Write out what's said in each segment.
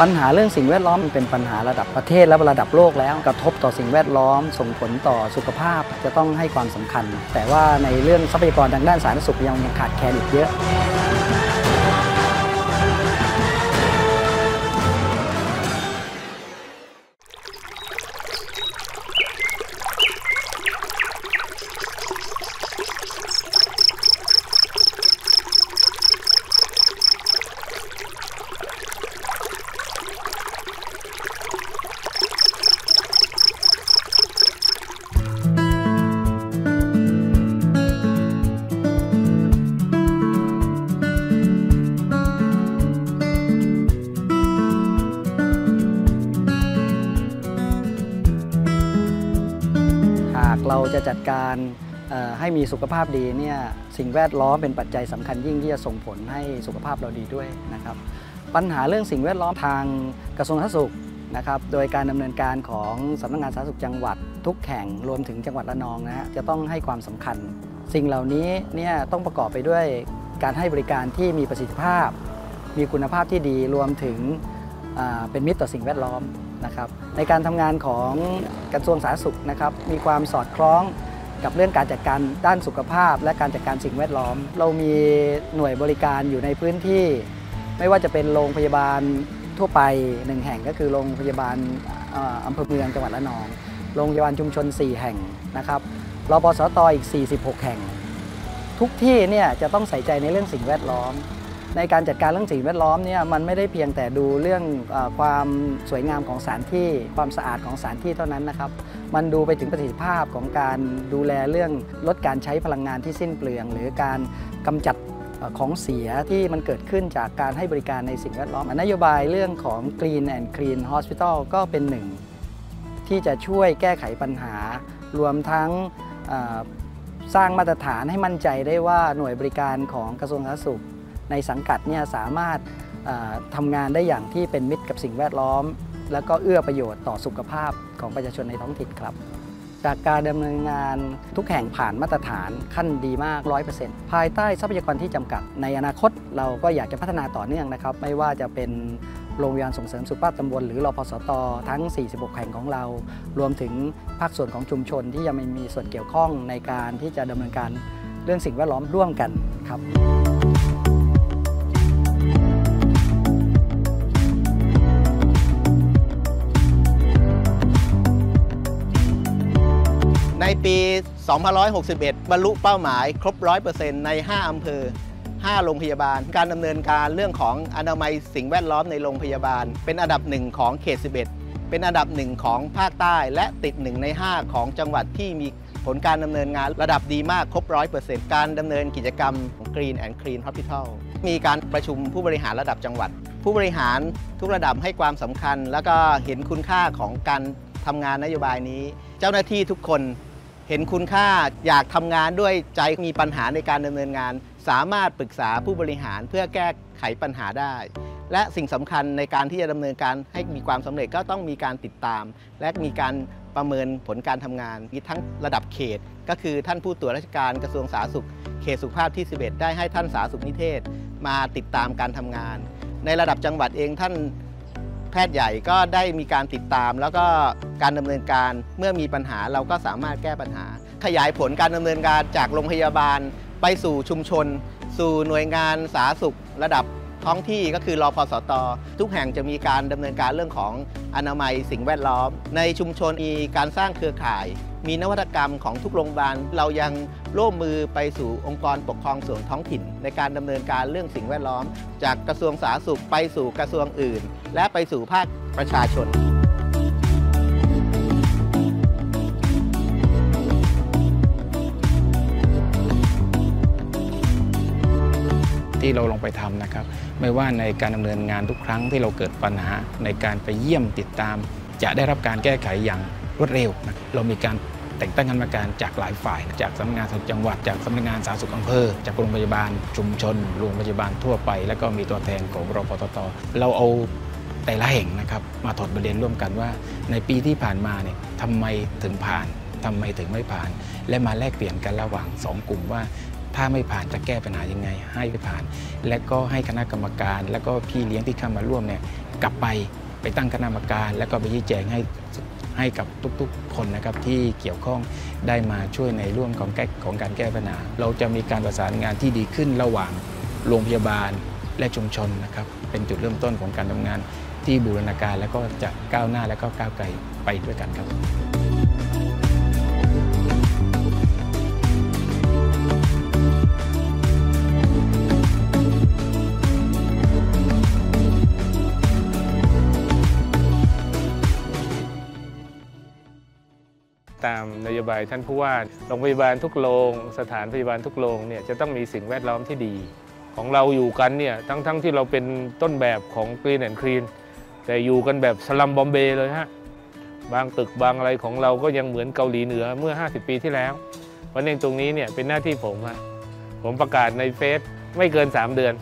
ปัญหาเรื่องสิ่งแวดล้อมมันเป็นปัญหาระดับประเทศและระดับโลกแล้วกระทบต่อสิ่งแวดล้อม ส่งผลต่อสุขภาพจะต้องให้ความสำคัญ แต่ว่าในเรื่องทรัพยากรทางด้านสาธารณสุขยังขาดแคลนอีกเยอะ จะจัดการให้มีสุขภาพดีเนี่ยสิ่งแวดล้อมเป็นปัจจัยสำคัญยิ่งที่จะส่งผลให้สุขภาพเราดีด้วยนะครับ ปัญหาเรื่องสิ่งแวดล้อมทางกระทรวงสาธารณสุขนะครับโดยการดำเนินการของสำนักงานสาธารณสุขจังหวัด ทุกแห่งรวมถึงจังหวัดระนองนะฮะจะต้องให้ความสำคัญ สิ่งเหล่านี้เนี่ยต้องประกอบไปด้วยการให้บริการที่มีประสิทธิภาพ มีคุณภาพที่ดีรวมถึงเป็นมิตรต่อสิ่งแวดล้อม นะครับในการทำงานของกระทรวงสาธารณสุขนะครับมีความสอดคล้องกับเรื่องการจัดการด้านสุขภาพ และการจัดการสิ่งแวดล้อม เรามีหน่วยบริการอยู่ในพื้นที่ ไม่ว่าจะเป็นโรงพยาบาลทั่วไปหนึ่งแห่งก็คือโรงพยาบาลเอ่ออำเภอเมืองจังหวัดระนอง โรงพยาบาลชุมชน 4 แห่งนะครับรปสตอีก 46 แห่ง ทุกที่เนี่ยจะต้องใส่ใจในเรื่องสิ่งแวดล้อม ในการจัดการเรื่องสิ่งแวดล้อมเนี่ยมันไม่ได้เพียงแต่ดูเรื่องอความสวยงามของสถานที่ ความสะอาดของสถานที่เท่านั้นนะครับ มันดูไปถึงประสิทธิภาพของการดูแลเรื่องลดการใช้พลังงานที่สิ้นเปลือง หรือการกำจัดของเสียที่มันเกิดขึ้นจากการให้บริการในสิ่งแวดล้อมนโยบายเรื่องของ Green and Clean Hospital ก็เป็นหนึ่ง ที่จะช่วยแก้ไขปัญหา รวมทั้งสร้างมาตรฐานให้มั่นใจได้ว่าหน่วยบริการของกระทรวงสาธารณสุข ในสังกัดเนี่ยสามารถทำงานได้อย่างที่เป็นมิตรกับสิ่งแวดล้อม แล้วก็เอื้อประโยชน์ต่อสุขภาพของประชาชนในท้องถิ่นครับ จากการดำเนินงานทุกแห่งผ่านมาตรฐานขั้นดีมาก 100%ภายใต้ทรัพยากรที่จำกัด ในอนาคตเราก็อยากจะพัฒนาต่อเนื่องนะครับ ไม่ว่าจะเป็นโรงพยาบาลส่งเสริมสุขภาพตำบลหรือรอพสตทั้ง 46 แห่งของเรา รวมถึงภาคส่วนของชุมชนที่ยังไม่มีส่วนเกี่ยวข้องในการที่จะดำเนินการเรื่องสิ่งแวดล้อมร่วมกันครับ ในปี 2561 บรรลุเป้าหมายครบ 100%ใน 5 อำเภอ 5 โรงพยาบาล การดำเนินการเรื่องของอนามัยสิ่งแวดล้อมในโรงพยาบาล เป็นอันดับหนึ่งของเขต 11 เป็นอันดับหนึ่งของภาคใต้และติดหนึ่งใน 5 ของจังหวัดที่มีผลการดำเนินงานระดับดีมากครบ 100%การดำเนินกิจกรรมของ Green and Clean Hospital มีการประชุมผู้บริหารระดับจังหวัด ผู้บริหารทุกระดับให้ความสำคัญ แล้วก็เห็นคุณค่าของการทำงานนโยบายนี้ เจ้าหน้าที่ทุกคน เห็นคุณค่าอยากทำงานด้วยใจมีปัญหาในการดำเนินงาน สามารถปรึกษาผู้บริหารเพื่อแก้ไขปัญหาได้ และสิ่งสำคัญในการที่จะดำเนินการให้มีความสำเร็จก็ต้องมีการติดตาม และมีการประเมินผลการทำงานมีทั้งระดับเขต ก็คือท่านผู้ตรวจราชการกระทรวงสาธารณสุข เขตสุขภาพที่ 11 ได้ให้ท่านสาธารณสุขนิเทศ มาติดตามการทำงาน ในระดับจังหวัดเองท่านแพทย์ใหญ่ก็ได้มีการติดตามแล้วก็ การดำเนินการเมื่อมีปัญหาเราก็สามารถแก้ปัญหา ขยายผลการดำเนินการจากโรงพยาบาล ไปสู่ชุมชน สู่หน่วยงานสาธารณสุข ระดับท้องที่ก็คือรอพสตทุกแห่งจะมีการดำเนินการเรื่องของอนามัยสิ่งแวดล้อม ในชุมชนมีการสร้างเครือข่าย มีนวัตกรรมของทุกโรงพยาบาลเรายังร่วมมือไปสู่องค์กรปกครองส่วนท้องถิ่น ในการดำเนินการเรื่องสิ่งแวดล้อม จากกระทรวงสาธารณสุขไปสู่กระทรวงอื่น และไปสู่ภาคประชาชน ที่เราลงไปทำนะครับ ไม่ว่าในการดำเนินงานทุกครั้งที่เราเกิดปัญหาในการไปเยี่ยมติดตาม จะได้รับการแก้ไขอย่างรวดเร็วนะเรามีการแต่งตั้งคณะกรรมการจากหลายฝ่าย จากสำนักงานสุขจังหวัด จากสำนักงานสาธารณสุขอำเภอ จากโรงพยาบาลชุมชนโรงพยาบาลทั่วไป แล้วก็มีตัวแทนของรพตตเราเอาแต่ละแห่งนะครับมาถอดบทเรียนร่วมกันว่า ในปีที่ผ่านมาเนี่ยทำไมถึงผ่านทำไมถึงไม่ผ่าน และมาแลกเปลี่ยนกันระหว่างสองกลุ่มว่า ถ้าไม่ผ่านจะแก้ปัญหายังไง ให้ไปผ่าน และก็ให้คณะกรรมการ และก็พี่เลี้ยงที่เข้ามาร่วมเนี่ยกลับไปไปตั้งคณะกรรมการ แล้วก็ไปชี้แจงให้ให้กับทุกๆ คนนะครับที่เกี่ยวข้องได้มาช่วยในร่วมของแก้ของการแก้ปัญหา เราจะมีการประสานงานที่ดีขึ้นระหว่างโรงพยาบาลและชุมชนนะครับเป็นจุดเริ่มต้นของการทำงานที่บูรณาการ แล้วก็จะก้าวหน้าและก็ก้าวไกลไปด้วยกันครับ ตามนโยบายท่านผู้ว่าโรงพยาบาลทุกโรงสถานพยาบาลทุกโรงเนี่ยจะต้องมีสิ่งแวดล้อมที่ดี ของเราอยู่กันเนี่ยทั้งๆทที่เราเป็นต้นแบบของ Green and Clean แต่อยู่กันแบบสลัมบอมเบย์เลยฮะบางตึกบางอะไรของเราก็ยังเหมือนเกาหลีเหนือเมื่อ 50 ปีที่แล้ววันเองตรงนี้เนี่ยเป็นหน้าที่ผมฮะผมประกาศในเฟซไม่เกิน 3 เดือน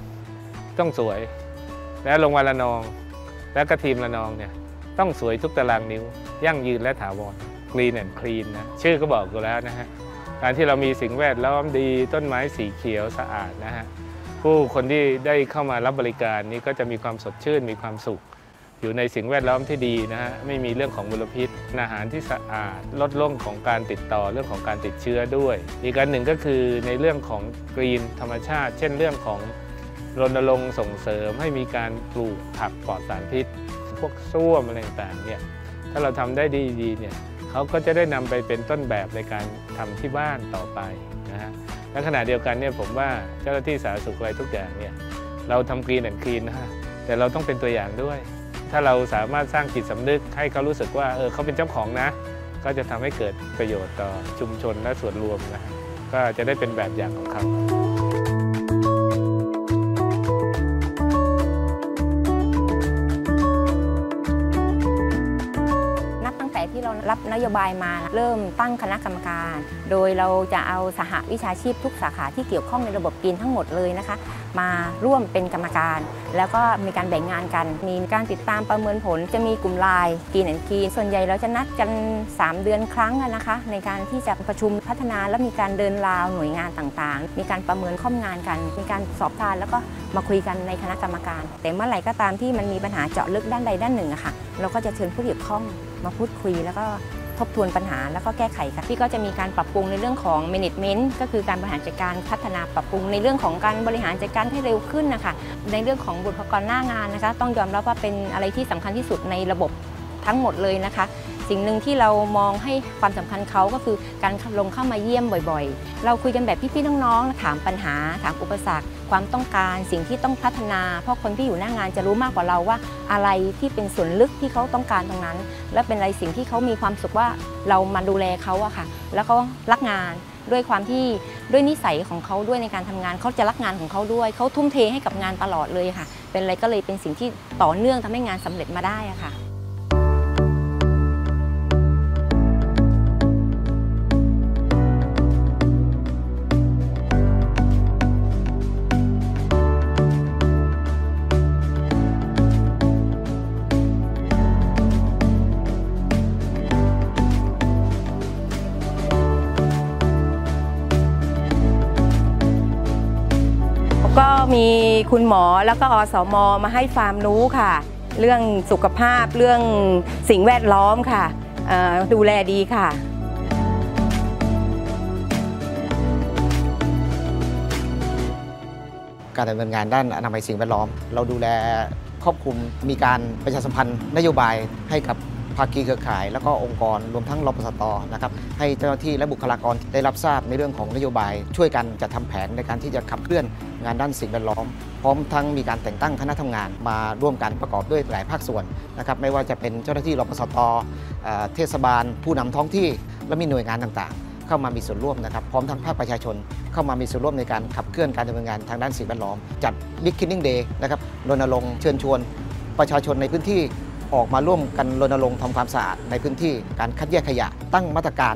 ต้องสวย และโรงพยาบาลระนอง และก็ทีมระนองเนี่ยต้องสวยทุกตารางนิ้ว ยั่งยืนและถาวร Green and Clean นะชื่อก็บอกอยู่แล้วนะฮะการที่เรามีสิ่งแวดล้อมดีต้นไม้สีเขียวสะอาดนะฮะผู้คนที่ได้เข้ามารับบริการนี้ก็จะมีความสดชื่นมีความสุข อยู่ในสิ่งแวดล้อมที่ดีนะฮะไม่มีเรื่องของมลพิษอาหารที่สะอาด ลดโรคของการติดต่อเรื่องของการติดเชื้อด้วย อีกอันหนึ่งก็คือในเรื่องของกรีนธรรมชาติ เช่นเรื่องของรณรงค์ส่งเสริมให้มีการปลูกผักปลอดสารพิษ พวกส้วมอะไรต่างๆเนี่ยถ้าเราทำได้ดีๆเนี่ย เขาก็จะได้นำไปเป็นต้นแบบในการทำที่บ้านต่อไปนะฮะและขณะเดียวกันเนี่ยผมว่าเจ้าหน้าที่สาธารณสุขอะไรทุกอย่างเนี่ยเราทำกรีนแอนด์คลีนนะฮะแต่เราต้องเป็นตัวอย่างด้วย ถ้าเราสามารถสร้างจิตสำนึกให้เขารู้สึกว่าเออเขาเป็นเจ้าของนะ ก็จะทำให้เกิดประโยชน์ต่อชุมชนและส่วนรวมนะฮะก็จะได้เป็นแบบอย่างของเขา ที่เรารับนโยบายมาเริ่มตั้งคณะกรรมการ โดยเราจะเอาสหวิชาชีพทุกสาขาที่เกี่ยวข้องในระบบกินทั้งหมดเลยนะคะ มาร่วมเป็นกรรมการแล้วก็มีการแบ่งงานกัน มีการติดตามประเมินผล จะมีกลุ่มไลน์กินแอนกีส่วนใหญ่เราจะนัดกัน 3 เดือนครั้งนะคะ ในการที่จะประชุมพัฒนาและมีการเดินราวหน่วยงานต่างๆ มีการประเมินข้อมงานกัน มีการสอบทานแล้วก็มาคุยกันในคณะกรรมการ แต่เมื่อไหร่ก็ตามที่มันมีปัญหาเจาะลึกด้านใดด้านหนึ่งอะค่ะ เราก็จะเชิญผู้เกี่ยวข้องมาพูดคุยแล้วก็ ทบทวนปัญหาแล้วก็แก้ไขค่ะพี่ก็จะมีการปรับปรุงในเรื่องของ management ก็คือการบริหารจัดการพัฒนาปรับปรุงในเรื่องของการบริหารจัดการให้เร็วขึ้นนะคะในเรื่องของบุคลากรหน้างานนะคะ ต้องยอมรับว่าเป็นอะไรที่สำคัญที่สุดในระบบทั้งหมดเลยนะคะ สิ่งหนึ่งที่เรามองให้ความสำคัญเขาก็คือการลงเข้ามาเยี่ยมบ่อยๆ เราคุยกันแบบพี่ๆน้องๆถามปัญหาถามอุปสรรค ความต้องการ สิ่งที่ต้องพัฒนา เพราะคนที่อยู่หน้างานจะรู้มากกว่าเราว่า อะไรที่เป็นส่วนลึกที่เขาต้องการตรงนั้น และเป็นอะไรสิ่งที่เขามีความสุขว่าเรามาดูแลเขาอะค่ะ แล้วเขารักงานด้วยความที่ด้วยนิสัยของเขาด้วยในการทำงานเขาจะรักงานของเขาด้วยเขาทุ่มเทให้กับงานตลอดเลยค่ะ เป็นอะไรก็เลยเป็นสิ่งที่ต่อเนื่องทำให้งานสำเร็จมาได้อะค่ะ ก็มีคุณหมอแล้วก็อสมมาให้ความรู้ค่ะ เรื่องสุขภาพเรื่องสิ่งแวดล้อมค่ะ ดูแลดีค่ะการดำเนินงานด้านอนามัยสิ่งแวดล้อม เราดูแลครอบคลุมมีการประชาสัมพันธ์นโยบายให้กับ ภาคีเครือข่าย แล้วก็องค์กรรวมทั้งรปสตนะครับให้เจ้าหน้าที่และบุคลากรได้รับทราบในเรื่องของนโยบาย ช่วยกันจัดทำแผนในการที่จะขับเคลื่อนงานด้านสิ่งแวดล้อม พร้อมทั้งมีการแต่งตั้งคณะทำงานมาร่วมกันประกอบด้วยหลายภาคส่วนนะครับไม่ว่าจะเป็นเจ้าหน้าที่รปสตเทศบาล ผู้นำท้องที่และมีหน่วยงานต่างๆ เข้ามามีส่วนร่วมนะครับพร้อมทั้งภาคประชาชนเข้ามามีส่วนร่วมในการขับเคลื่อนการดำเนินงานทางด้านสิ่งแวดล้อม จัด Big Cleaning Day นะครับรณรงค์เชิญชวนประชาชนในพื้นที่ ออกมาร่วมกันรณรงค์ทำความสะอาดในพื้นที่การคัดแยกขยะ ตั้งมาตรการ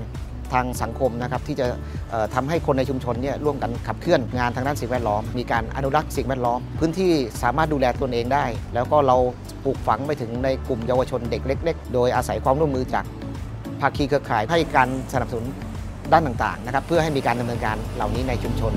ทางสังคมนะครับที่จะเอ่อทำให้คนในชุมชนเนี่ยร่วมกันขับเคลื่อนงานทางด้านสิ่งแวดล้อม มีการอนุรักษ์สิ่งแวดล้อม พื้นที่สามารถดูแลตนเองได้ แล้วก็เราปลูกฝังไปถึงในกลุ่มเยาวชนเด็กเล็ก ๆ โดยอาศัยความร่วมมือจากภาคีเครือข่ายให้การสนับสนุนด้านต่างๆนะครับเพื่อให้มีการดำเนินการเหล่านี้ในชุมชน